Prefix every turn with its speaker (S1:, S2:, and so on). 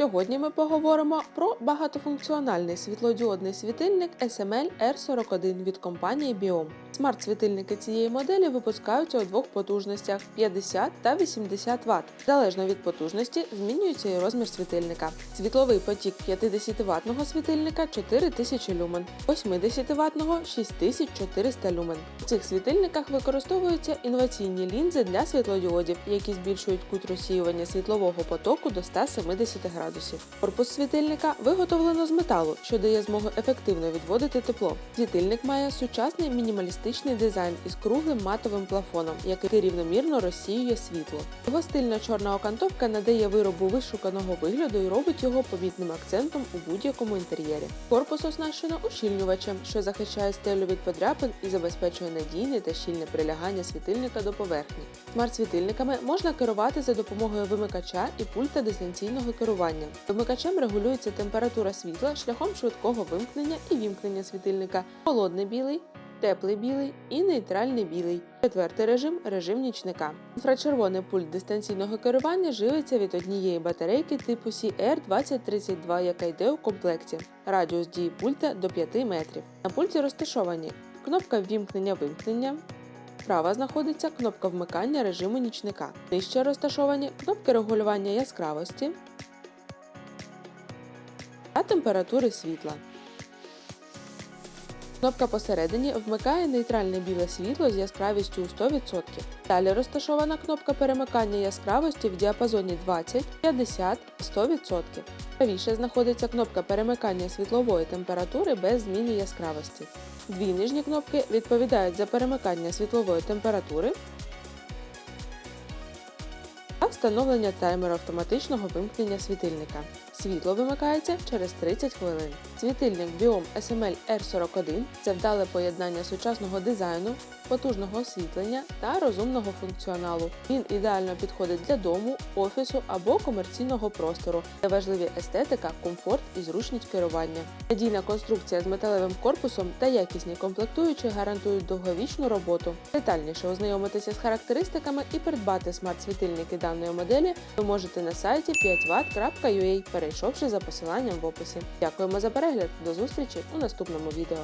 S1: Сьогодні ми поговоримо про багатофункціональний світлодіодний світильник SML R41 від компанії Biom. Смарт-світильники цієї моделі випускаються у двох потужностях 50 та 80 Вт. Залежно від потужності змінюється і розмір світильника. Світловий потік 50 ваттного світильника 4000 люмен, 80 ваттного 6400 люмен. У цих світильниках використовуються інноваційні лінзи для світлодіодів, які збільшують кут розсіювання світлового потоку до 170 градусів. Корпус світильника виготовлено з металу, що дає змогу ефективно відводити тепло. Світильник має сучасний мінімалістичний дизайн із круглим матовим плафоном, який рівномірно розсіює світло. Його стильна чорна окантовка надає виробу вишуканого вигляду і робить його помітним акцентом у будь-якому інтер'єрі. Корпус оснащено ущільнювачем, що захищає стелю від подряпин і забезпечує надійне та щільне прилягання світильника до поверхні. Смарт-світильниками можна керувати за допомогою вимикача і пульта дистанційного керування. Вимикачем регулюється температура світла шляхом швидкого вимкнення і вімкнення світильника, холодний білий, теплий білий і нейтральний білий. Четвертий режим режим нічника. Інфрачервоний пульт дистанційного керування живиться від однієї батарейки типу CR2032, яка йде у комплекті. Радіус дії пульта до 5 метрів. На пульті розташовані кнопка ввімкнення-вимкнення. Справа знаходиться кнопка вмикання режиму нічника. Нижче розташовані кнопки регулювання яскравості та температури світла. Кнопка посередині вмикає нейтральне біле світло з яскравістю у 100%. Далі розташована кнопка перемикання яскравості в діапазоні 20, 50, 100%. Правіше знаходиться кнопка перемикання світлової температури без зміни яскравості. Дві нижні кнопки відповідають за перемикання світлової температури та встановлення таймеру автоматичного вимкнення світильника. Світло вимикається через 30 хвилин. Світильник Biom SML R41 це вдале поєднання сучасного дизайну, потужного освітлення та розумного функціоналу. Він ідеально підходить для дому, офісу або комерційного простору, де важливі естетика, комфорт і зручність керування. Надійна конструкція з металевим корпусом та якісні комплектуючі гарантують довговічну роботу. Детальніше ознайомитися з характеристиками і придбати смарт-світильники даної моделі ви можете на сайті 5watt.ua, перейшовши за посиланням в описі. Дякуємо за перегляд. До зустрічі у наступному відео.